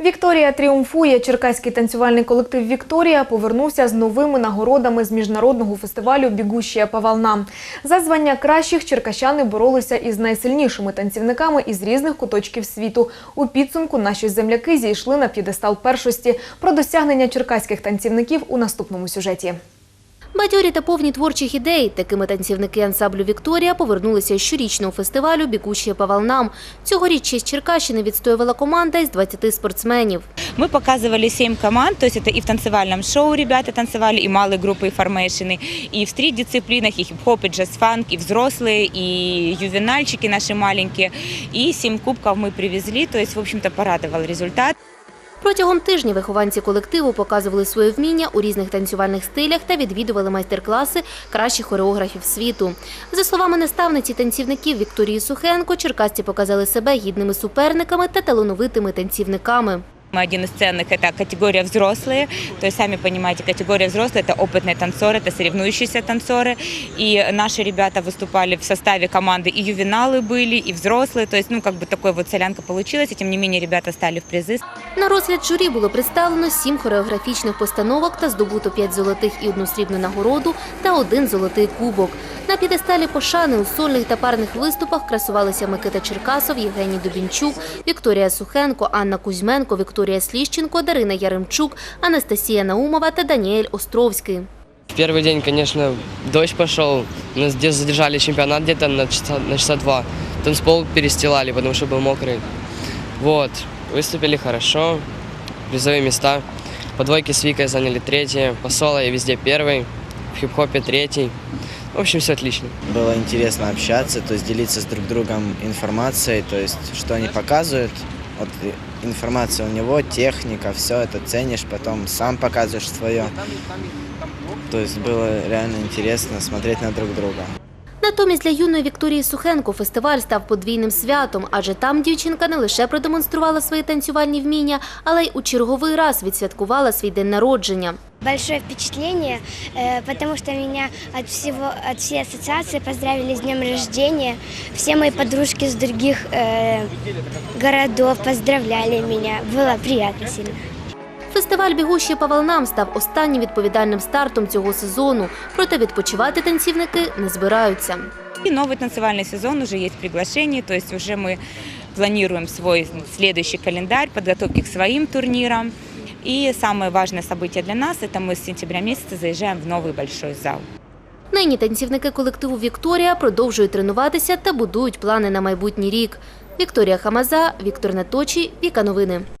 Вікторія тріумфує. Черкаський танцювальний колектив Вікторія повернувся з новими нагородами з міжнародного фестивалю Бігущія по волнам. За звання кращих черкащани боролися із найсильнішими танцівниками із різних куточків світу. У підсумку наші земляки зійшли на п'єдестал першості. Про досягнення черкаських танцівників у наступному сюжеті. Бадьорі та повні творчих ідей. Такими танцівники ансамблю Вікторія повернулися з щорічного фестивалю «Бігущі по волнам». Цьогоріч честь Черкащини відстоювала команда із 20 спортсменів. Мы показывали 7 команд, то есть это и в танцевальном шоу ребята танцевали, и малые группы, и формейшены, и в стрит-дисциплинах, и хип-хоп, и джаз-фанк, и взрослые, и ювенальчики наши маленькие. И 7 кубков мы привезли, то есть, в общем-то, порадовал результат. Протягом тижня вихованці колективу показували своє вміння у різних танцювальних стилях та відвідували майстер-класи кращих хореографів світу. За словами наставниці танцівників Вікторії Сухенко, черкасці показали себе гідними суперниками та талановитими танцівниками. Мы один из ценных – это категория взрослые. То есть, сами понимаете, категория взрослые – это опытные танцоры, это соревнующиеся танцоры. И наши ребята выступали в составе команды, и ювеналы были, и взрослые. То есть, ну, как бы такой вот солянка получилась. И тем не менее, ребята стали в призы. На розгляд журі було представлено сім хореографічних постановок та здобуто п'ять золотих і одну срібну нагороду та один золотий кубок. На п'єдесталі пошани у сольних та парних виступах красувалися Микита Черкасов, Євгеній Дубінчук, Вікторія Сухенко, Анна Кузьменко, Вікторія Сліщенко, Дарина Яремчук, Анастасія Наумова та Даніель Островський. В первый день, конечно, дождь пошел. Нас где задержали чемпионат где-то на часа, на часа два. Танцпол перестилали, потому что был мокрый. Вот. Выступили хорошо. Призовые места. По двойке с Викой заняли третье. По соло я везде первый. В хип-хопе третий. В общем, все отлично. Было интересно общаться, то есть делиться с друг другом информацией, то есть что они показывают. Вот и информация у него, техника, все это ценишь, потом сам показываешь свое. То есть было реально интересно смотреть на друг друга. Натомість для юної Вікторії Сухенко фестиваль став подвійним святом, адже там дівчинка не лише продемонструвала свої танцювальні вміння, але й у черговий раз відсвяткувала свій день народження. большое впечатление, э, потому что меня от всего, от всей ассоциации поздравили с днем рождения. Все мои подружки с других э, городов поздравляли меня. Было приятно сильно. Фестиваль «Бігущі по волнам» став останнім відповідальним стартом цього сезону, проте відпочивати танцівники не збираються. И новый танцевальный сезон, уже есть приглашение, то есть уже мы планируем свой следующий календарь, подготовки к своим турнирам. И самое важное событие для нас – это мы с сентября месяца заезжаем в новый большой зал. Нині танцівники колективу «Вікторія» продовжують тренуватися та будують плани на майбутній рік. Вікторія Хамаза, Віктор Наточі, Віка Новини.